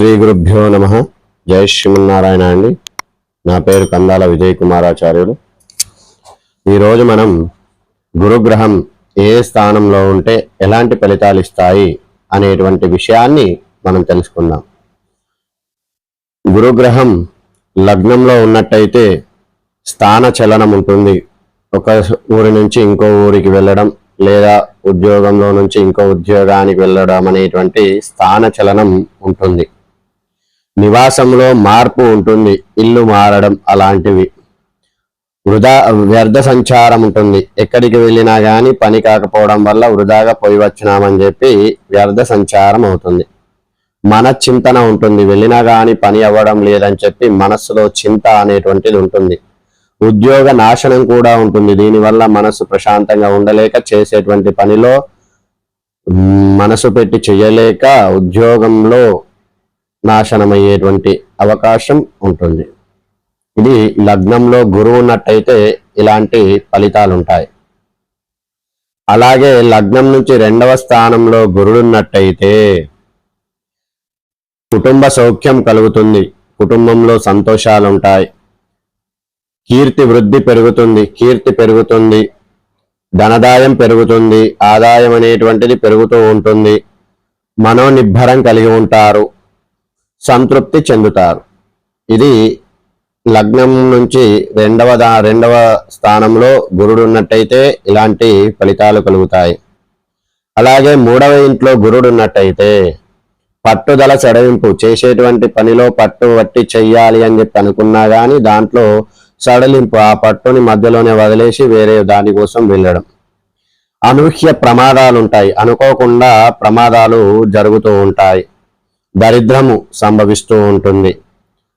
శ్రీ గురుభ్యో నమ. జయ శ్రీమన్నారాయణ అండి. నా పేరు కందాల విజయ్ కుమారాచార్యులు ఈరోజు మనం గురుగ్రహం ఏ స్థానంలో ఉంటే ఎలాంటి ఫలితాలు ఇస్తాయి అనేటువంటి విషయాన్ని మనం తెలుసుకుందాం. గురుగ్రహం లగ్నంలో ఉన్నట్టయితే స్థాన చలనం ఉంటుంది. ఒక ఊరి నుంచి ఇంకో ఊరికి వెళ్ళడం లేదా ఉద్యోగంలో నుంచి ఇంకో ఉద్యోగానికి వెళ్ళడం అనేటువంటి స్థాన చలనం ఉంటుంది. నివాసంలో మార్పు ఉంటుంది. ఇల్లు మారడం అలాంటివి. వృధా వ్యర్థ సంచారం ఉంటుంది. ఎక్కడికి వెళ్ళినా కానీ పని కాకపోవడం వల్ల వృధాగా పోయి వచ్చినామని చెప్పి వ్యర్థ సంచారం అవుతుంది. మన చింతన ఉంటుంది. వెళ్ళినా కానీ పని అవ్వడం లేదని చెప్పి మనస్సులో చింత అనేటువంటిది ఉంటుంది. ఉద్యోగ నాశనం కూడా ఉంటుంది. దీనివల్ల మనసు ప్రశాంతంగా ఉండలేక చేసేటువంటి పనిలో మనసు పెట్టి చేయలేక ఉద్యోగంలో నాశనమయ్యేటువంటి అవకాశం ఉంటుంది. ఇది లగ్నంలో గురువు ఉన్నట్టయితే ఇలాంటి ఫలితాలు ఉంటాయి అలాగే లగ్నం నుంచి రెండవ స్థానంలో గురుడున్నట్టయితే కుటుంబ సౌఖ్యం కలుగుతుంది. కుటుంబంలో సంతోషాలు ఉంటాయి కీర్తి వృద్ధి పెరుగుతుంది కీర్తి పెరుగుతుంది ధనదాయం పెరుగుతుంది ఆదాయం అనేటువంటిది పెరుగుతూ ఉంటుంది. మనోనిబ్బరం కలిగి ఉంటారు. సంతృప్తి చెందుతారు. ఇది లగ్నం నుంచి రెండవ దా రెండవ స్థానంలో గురుడు ఉన్నట్టయితే ఇలాంటి ఫలితాలు కలుగుతాయి. అలాగే మూడవ ఇంట్లో గురుడు ఉన్నట్టయితే పట్టుదల సడలింపు చేసేటువంటి పనిలో పట్టు వట్టి చెయ్యాలి అని చెప్పి అనుకున్నా కానీ దాంట్లో సడలింపు ఆ పట్టుని మధ్యలోనే వదిలేసి వేరే దానికోసం వెళ్ళడం. అనూహ్య ప్రమాదాలు ఉంటాయి. అనుకోకుండా ప్రమాదాలు జరుగుతూ ఉంటాయి. దరిద్రము సంభవిస్తూ ఉంటుంది.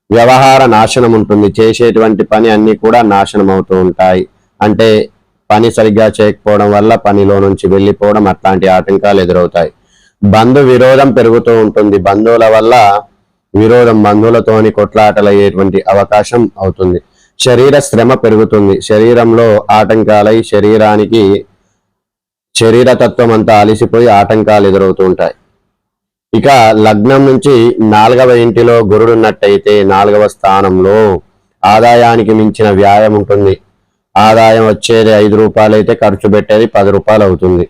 వ్యవహార నాశనం ఉంటుంది చేసేటువంటి పని అన్నీ కూడా నాశనం అవుతూ ఉంటాయి. అంటే పని సరిగ్గా చేయకపోవడం వల్ల పనిలో నుంచి వెళ్ళిపోవడం అట్లాంటి ఆటంకాలు ఎదురవుతాయి. బంధు విరోధం పెరుగుతూ ఉంటుంది. బంధువుల వల్ల విరోధం బంధువులతోని కొట్లాటలయ్యేటువంటి అవకాశం అవుతుంది. శరీర శ్రమ పెరుగుతుంది. శరీరంలో ఆటంకాలై శరీరానికి శరీరతత్వం అంతా అలిసిపోయి ఆటంకాలు ఎదురవుతూ ఉంటాయి. ఇక లగ్నం నుంచి నాలుగవ ఇంటిలో గురుడు ఉన్నట్టయితే నాలుగవ స్థానంలో ఆదాయానికి మించిన వ్యాయం ఉంటుంది. ఆదాయం వచ్చేది ఐదు రూపాయలు అయితే ఖర్చు పెట్టేది పది రూపాయలు అవుతుంది.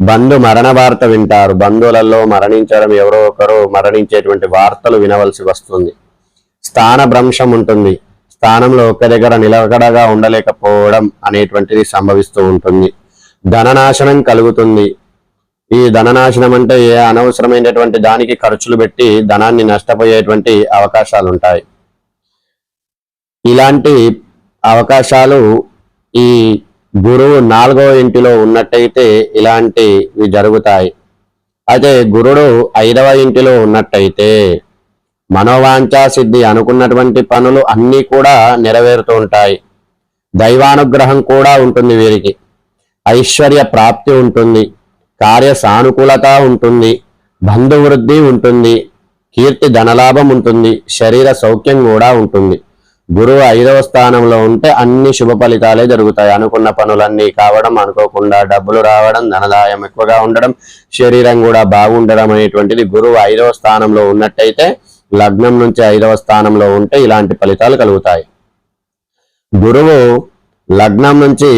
బంధు మరణ వార్త వింటారు. బంధువులలో మరణించడం ఎవరో ఒకరు మరణించేటువంటి వార్తలు వినవలసి వస్తుంది. స్థాన భ్రంశం ఉంటుంది. స్థానంలో ఒక్క దగ్గర నిలకడగా ఉండలేకపోవడం అనేటువంటిది సంభవిస్తూ ఉంటుంది. ధననాశనం కలుగుతుంది. ఈ ధననాశనం అంటే ఏ అనవసరమైనటువంటి దానికి ఖర్చులు పెట్టి ధనాన్ని నష్టపోయేటువంటి అవకాశాలు ఉంటాయి ఇలాంటి అవకాశాలు ఈ గురువు నాలుగో ఇంటిలో ఉన్నట్టయితే ఇలాంటివి జరుగుతాయి. అయితే గురుడు ఐదవ ఇంటిలో ఉన్నట్టయితే మనోవాంఛ సిద్ధి అనుకున్నటువంటి పనులు అన్నీ కూడా నెరవేరుతూ ఉంటాయి. దైవానుగ్రహం కూడా ఉంటుంది వీరికి. ఐశ్వర్య ప్రాప్తి ఉంటుంది. కార్య సానుకూలత ఉంటుంది బంధువృద్ధి ఉంటుంది కీర్తి ధనలాభం ఉంటుంది శరీర సౌఖ్యం కూడా ఉంటుంది. గురువు ఐదవ స్థానంలో ఉంటే అన్ని శుభ ఫలితాలే జరుగుతాయి. అనుకున్న పనులన్నీ కావడం అనుకోకుండా డబ్బులు రావడం ధనదాయం ఎక్కువగా ఉండడం శరీరం కూడా బాగుండడం అనేటువంటిది గురువు ఐదవ స్థానంలో ఉన్నట్టయితే లగ్నం నుంచి ఐదవ స్థానంలో ఉంటే ఇలాంటి ఫలితాలు కలుగుతాయి. గురువు లగ్నం నుంచి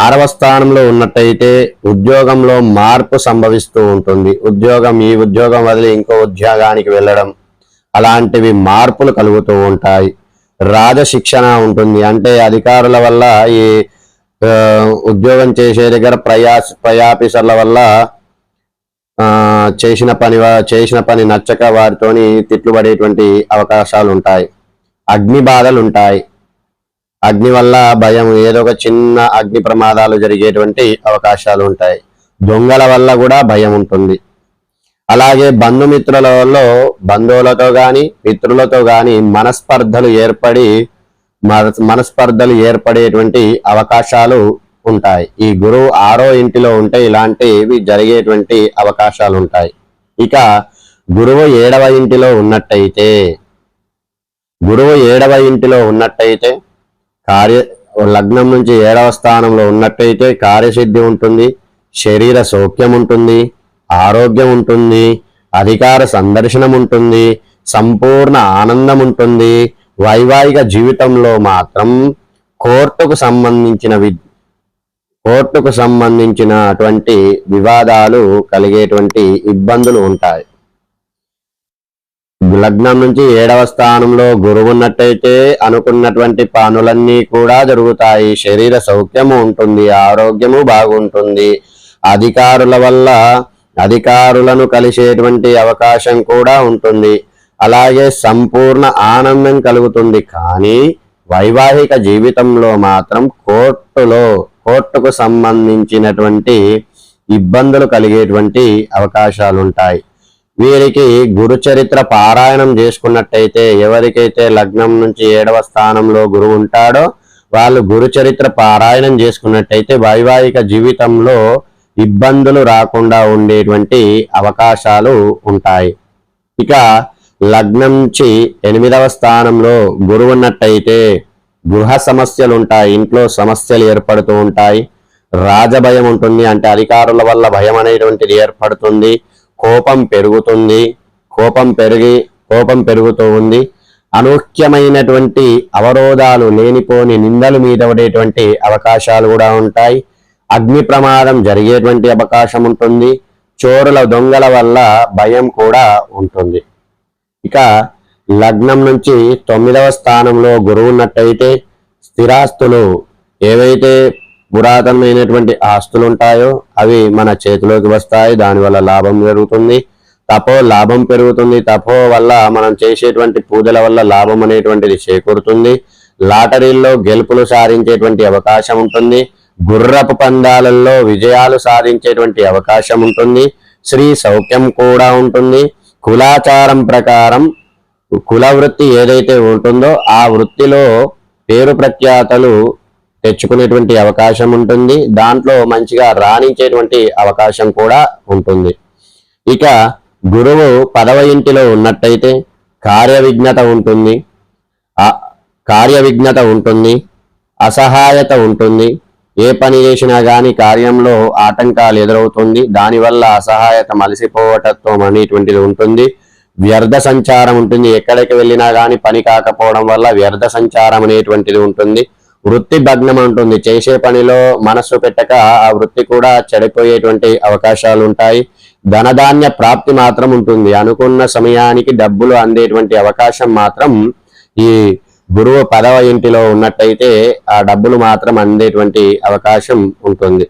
ఆరవ స్థానంలో ఉన్నట్టయితే ఉద్యోగంలో మార్పు సంభవిస్తూ ఉంటుంది. ఉద్యోగం ఈ ఉద్యోగం వదిలి ఇంకో ఉద్యోగానికి వెళ్ళడం అలాంటివి మార్పులు కలుగుతూ ఉంటాయి. రాజశిక్షణ ఉంటుంది. అంటే అధికారుల వల్ల ఈ ఉద్యోగం చేసే దగ్గర ప్రయా ప్రయాఫీసర్ల వల్ల చేసిన పని చేసిన పని నచ్చక వారితోని తిట్లు పడేటువంటి అవకాశాలు ఉంటాయి. అగ్ని బాధలు ఉంటాయి. అగ్ని వల్ల భయం ఏదో ఒక చిన్న అగ్ని ప్రమాదాలు జరిగేటువంటి అవకాశాలు ఉంటాయి. దొంగల వల్ల కూడా భయం ఉంటుంది. అలాగే బంధుమిత్రులలో బంధువులతో కానీ మిత్రులతో కానీ మనస్పర్ధలు ఏర్పడి మన- మనస్పర్ధలు ఏర్పడేటువంటి అవకాశాలు ఉంటాయి. ఈ గురువు ఆరో ఇంటిలో ఉంటే ఇలాంటివి జరిగేటువంటి అవకాశాలు ఉంటాయి. ఇక గురువు ఏడవ ఇంటిలో ఉన్నట్టయితే గురువు ఏడవ ఇంటిలో ఉన్నట్టయితే కార్య లగ్నం నుంచి ఏడవ స్థానంలో ఉన్నట్టయితే కార్యసిద్ధి ఉంటుంది శరీర సౌఖ్యం ఉంటుంది ఆరోగ్యం ఉంటుంది అధికార సందర్శనం ఉంటుంది సంపూర్ణ ఆనందం ఉంటుంది. వైవాహిక జీవితంలో మాత్రం కోర్టుకు సంబంధించిన వి కోర్టుకు సంబంధించినటువంటి వివాదాలు కలిగేటువంటి ఇబ్బందులు ఉంటాయి. లగ్నం నుంచి ఏడవ స్థానంలో గురువు ఉన్నట్టయితే అనుకున్నటువంటి పనులన్నీ కూడా జరుగుతాయి. శరీర సౌఖ్యము ఉంటుంది ఆరోగ్యము బాగుంటుంది. అధికారుల వల్ల అధికారులను కలిసేటువంటి అవకాశం కూడా ఉంటుంది. అలాగే సంపూర్ణ ఆనందం కలుగుతుంది. కానీ వైవాహిక జీవితంలో మాత్రం కోర్టులో కోర్టుకు సంబంధించినటువంటి ఇబ్బందులు కలిగేటువంటి అవకాశాలు ఉంటాయి వీరికి గురుచరిత్ర పారాయణం చేసుకున్నట్టయితే ఎవరికైతే లగ్నం నుంచి ఏడవ స్థానంలో గురువు ఉంటాడో వాళ్ళు గురుచరిత్ర పారాయణం చేసుకున్నట్టయితే వైవాహిక జీవితంలో ఇబ్బందులు రాకుండా ఉండేటువంటి అవకాశాలు ఉంటాయి. ఇక లగ్నం నుంచి ఎనిమిదవ స్థానంలో గురువు ఉన్నట్టయితే గృహ సమస్యలు ఉంటాయి ఇంట్లో సమస్యలు ఏర్పడుతూ ఉంటాయి. రాజభయం ఉంటుంది అంటే అధికారుల వల్ల భయం అనేటువంటిది ఏర్పడుతుంది. కోపం పెరుగుతుంది. కోపం పెరిగి కోపం పెరుగుతూ ఉంది. అనూహ్యమైనటువంటి అవరోధాలు లేనిపోని నిందలు మీద పడేటువంటి అవకాశాలు కూడా ఉంటాయి. అగ్ని ప్రమాదం జరిగేటువంటి అవకాశం ఉంటుంది. చోరుల దొంగల వల్ల భయం కూడా ఉంటుంది. ఇక లగ్నం నుంచి తొమ్మిదవ స్థానంలో గురువు ఉన్నట్టయితే స్థిరాస్తులు ఏవైతే పురాతనమైనటువంటి ఆస్తులు ఉంటాయో అవి మన చేతిలోకి వస్తాయి దానివల్ల లాభం జరుగుతుంది. తపో లాభం పెరుగుతుంది తపో వల్ల మనం చేసేటువంటి పూజల వల్ల లాభం అనేటువంటిది చేకూరుతుంది. లాటరీల్లో గెలుపులు సాధించేటువంటి అవకాశం ఉంటుంది. గుర్రపు పందాలలో విజయాలు సాధించేటువంటి అవకాశం ఉంటుంది. శ్రీ సౌఖ్యం కూడా ఉంటుంది. కులాచారం ప్రకారం కుల వృత్తి ఏదైతే ఉంటుందో ఆ వృత్తిలో పేరు ప్రఖ్యాతలు తెచ్చుకునేటువంటి అవకాశం ఉంటుంది. దాంట్లో మంచిగా రాణించేటువంటి అవకాశం కూడా ఉంటుంది. ఇక గురువు పదవ ఇంటిలో ఉన్నట్టయితే కార్య విఘ్నత ఉంటుంది. కార్య విఘ్నత ఉంటుంది. అసహాయత ఉంటుంది. ఏ పని చేసినా కానీ కార్యంలో ఆటంకాలు ఎదురవుతుంది. దానివల్ల అసహాయత మలిసిపోవటత్వం అనేటువంటిది ఉంటుంది. వ్యర్థ సంచారం ఉంటుంది. ఎక్కడికి వెళ్ళినా కానీ పని కాకపోవడం వల్ల వ్యర్థ సంచారం అనేటువంటిది ఉంటుంది. వృత్తి భగ్నం ఉంటుంది చేసే పనిలో మనస్సు పెట్టక ఆ వృత్తి కూడా చెడిపోయేటువంటి అవకాశాలు ఉంటాయి. ధనధాన్య ప్రాప్తి మాత్రం ఉంటుంది. అనుకున్న సమయానికి డబ్బులు అందేటువంటి అవకాశం మాత్రం ఈ గురువు పదవ ఇంటిలో ఉన్నట్టయితే ఆ డబ్బులు మాత్రం అందేటువంటి అవకాశం ఉంటుంది.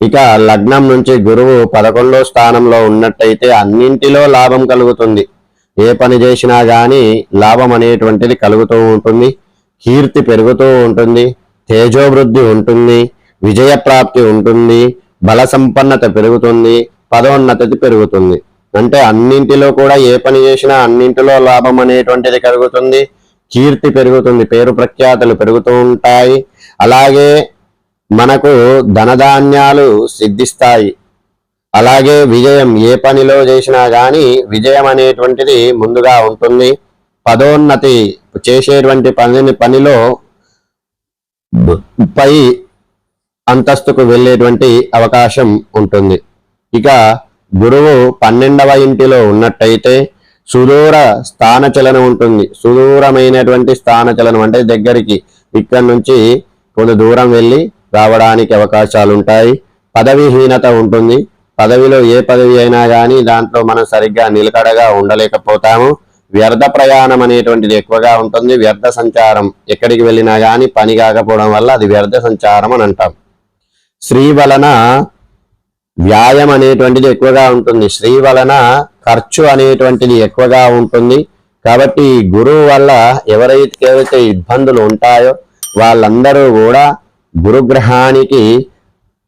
ఇక లగ్నం నుంచి గురువు పదకొండో స్థానంలో ఉన్నట్టయితే అన్నింటిలో లాభం కలుగుతుంది. ఏ పని చేసినా గాని లాభం అనేటువంటిది కలుగుతూ ఉంటుంది. కీర్తి పెరుగుతూ ఉంటుంది తేజోవృద్ధి ఉంటుంది విజయ ప్రాప్తి ఉంటుంది బల సంపన్నత పెరుగుతుంది పదోన్నతి పెరుగుతుంది. అంటే అన్నింటిలో కూడా ఏ పని చేసినా అన్నింటిలో లాభం అనేటువంటిది కలుగుతుంది కీర్తి పెరుగుతుంది పేరు ప్రఖ్యాతలు పెరుగుతూ ఉంటాయి. అలాగే మనకు ధనధాన్యాలు సిద్ధిస్తాయి. అలాగే విజయం ఏ పనిలో చేసినా కానీ విజయం అనేటువంటిది ముందుగా ఉంటుంది. పదోన్నతి చేసేటువంటి పని పనిలో పై అంతస్తుకు వెళ్ళేటువంటి అవకాశం ఉంటుంది. ఇక గురువు పన్నెండవ ఇంటిలో ఉన్నట్టయితే సుదూర స్థానచలనం ఉంటుంది. సుదూరమైనటువంటి స్థానచలనం అంటే దగ్గరికి ఇక్కడ నుంచి కొంత దూరం వెళ్ళి రావడానికి అవకాశాలు ఉంటాయి పదవిహీనత ఉంటుంది. పదవిలో ఏ పదవి అయినా కానీ దాంట్లో మనం సరిగ్గా నిలకడగా ఉండలేకపోతాము. వ్యర్థ ప్రయాణం అనేటువంటిది ఎక్కువగా ఉంటుంది. వ్యర్థ సంచారం ఎక్కడికి వెళ్ళినా కానీ పని కాకపోవడం వల్ల అది వ్యర్థ సంచారం అని అంటాం. స్త్రీ వలన వ్యాయం అనేటువంటిది ఎక్కువగా ఉంటుంది. స్త్రీ వలన ఖర్చు అనేటువంటిది ఎక్కువగా ఉంటుంది. కాబట్టి గురువు వల్ల ఎవరైతే ఏవైతే ఇబ్బందులు ఉంటాయో వాళ్ళందరూ కూడా గురుగ్రహానికి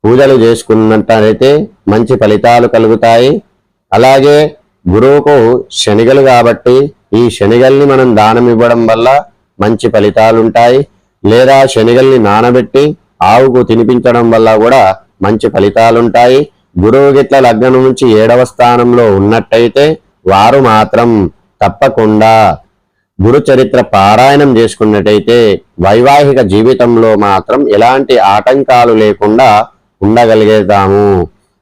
పూజలు చేసుకున్నట్టయితే మంచి ఫలితాలు కలుగుతాయి. అలాగే గురువుకు శనిగలు కాబట్టి ఈ శనిగల్ని మనం దానం ఇవ్వడం వల్ల మంచి ఫలితాలుంటాయి. లేదా శనిగల్ని నానబెట్టి ఆవుకు తినిపించడం వల్ల కూడా మంచి ఫలితాలుంటాయి. గురువు గిట్ల లగ్నం నుంచి ఏడవ స్థానంలో ఉన్నట్టయితే వారు మాత్రం తప్పకుండా గురు చరిత్ర పారాయణం చేసుకున్నట్టయితే వైవాహిక జీవితంలో మాత్రం ఎలాంటి ఆటంకాలు లేకుండా ఉండగలిగేదాము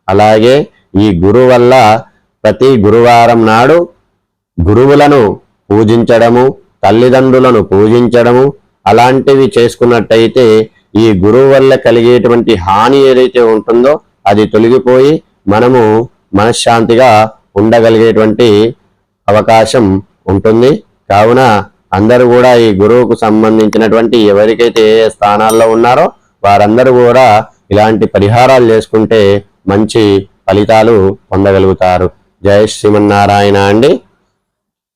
అలాగే ఈ గురు వల్ల ప్రతి గురువారం నాడు గురువులను పూజించడము తల్లిదండ్రులను పూజించడము అలాంటివి చేసుకున్నట్టయితే ఈ గురువు వల్ల కలిగేటువంటి హాని ఏదైతే ఉంటుందో అది తొలగిపోయి మనము మనశ్శాంతిగా ఉండగలిగేటువంటి అవకాశం ఉంటుంది. కావున అందరూ కూడా ఈ గురువుకు సంబంధించినటువంటి ఎవరికైతే ఏ ఏ స్థానాల్లో ఉన్నారో వారందరూ కూడా ఇలాంటి పరిహారాలు చేసుకుంటే మంచి ఫలితాలు పొందగలుగుతారు. జయ శ్రీమన్నారాయణ అండి.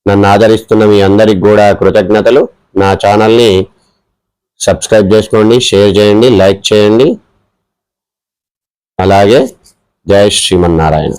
నన్ను ఆదరిస్తున్న మీ అందరికి కూడా కృతజ్ఞతలు. నా ఛానల్ని సబ్స్క్రైబ్ చేసుకోండి షేర్ చేయండి లైక్ చేయండి. అలాగే జయ శ్రీమన్నారాయణ.